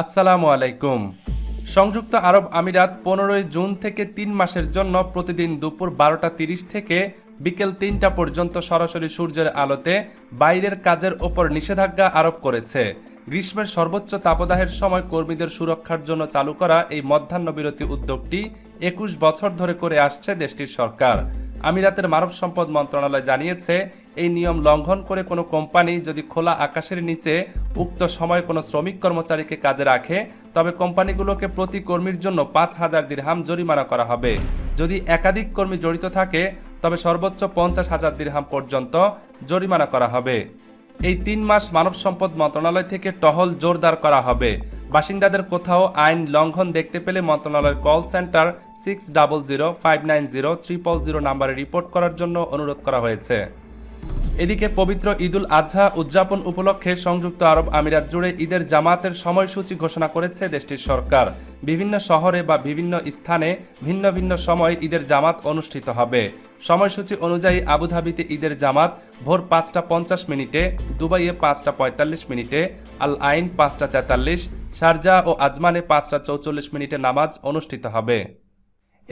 আসসালামু আলাইকুম। সংযুক্ত আরব আমিরাত পনেরোই জুন থেকে তিন মাসের জন্য প্রতিদিন দুপুর বারোটা তিরিশ থেকে বিকেল তিনটা পর্যন্ত সরাসরি সূর্যের আলোতে বাইরের কাজের ওপর নিষেধাজ্ঞা আরোপ করেছে। গ্রীষ্মের সর্বোচ্চ তাপদাহের সময় কর্মীদের সুরক্ষার জন্য চালু করা এই মধ্যাহ্ন বিরতি উদ্যোগটি একুশ বছর ধরে করে আসছে দেশটির সরকার। আমিরাতের মানব সম্পদ মন্ত্রণালয় জানিয়েছে এই নিয়ম লঙ্ঘন করে কোনো কোম্পানি যদি খোলা আকাশের নিচে উক্ত সময় কোনো শ্রমিক কর্মচারীকে কাজে রাখে, তবে কোম্পানিগুলোকে প্রতি কর্মীর জন্য পাঁচ হাজার দিরহাম জরিমানা করা হবে। যদি একাধিক কর্মী জড়িত থাকে, তবে সর্বোচ্চ পঞ্চাশ হাজার দিরহাম পর্যন্ত জরিমানা করা হবে। এই তিন মাস মানব সম্পদ মন্ত্রণালয় থেকে টহল জোরদার করা হবে। বাসিন্দাদের কোথাও আইন লঙ্ঘন দেখতে পেলে মন্ত্রণালয়ের call centre six double zero five nine zero triple zero নাম্বারে রিপোর্ট করার জন্য অনুরোধ করা হয়েছে। এদিকে পবিত্র ঈদুল আজহা উদযাপন উপলক্ষে সংযুক্ত আরব আমিরাত জুড়ে ঈদের জামাতের সময়সূচি ঘোষণা করেছে দেশটির সরকার। বিভিন্ন শহরে বা বিভিন্ন স্থানে ভিন্ন ভিন্ন সময় ঈদের জামাত অনুষ্ঠিত হবে। সময়সূচি অনুযায়ী আবুধাবিতে ঈদের জামাত ভোর পাঁচটা পঞ্চাশ মিনিটে, দুবাইয়ে পাঁচটা পঁয়তাল্লিশ মিনিটে আল আইন পাঁচটা তেতাল্লিশ, শারজা ও আজমানে পাঁচটা চৌচল্লিশ মিনিটে নামাজ অনুষ্ঠিত হবে।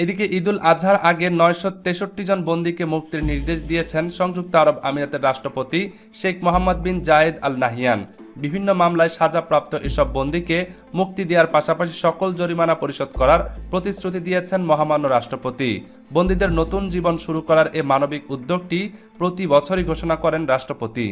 এদিকে ঈদুল আজহার আগে নয়শো তেষট্টি জন বন্দীকে মুক্তির নির্দেশ দিয়েছেন সংযুক্ত আরব আমিরাতের রাষ্ট্রপতি শেখ মোহাম্মদ বিন জায়েদ আল নাহিয়ান। বিভিন্ন মামলায় সাজাপ্রাপ্ত এসব বন্দীকে মুক্তি দেওয়ার পাশাপাশি সকল জরিমানা পরিশোধ করার প্রতিশ্রুতি দিয়েছেন মহামান্য রাষ্ট্রপতি। বন্দীদের নতুন জীবন শুরু করার এ মানবিক উদ্যোগটি প্রতি বছরই ঘোষণা করেন রাষ্ট্রপতি।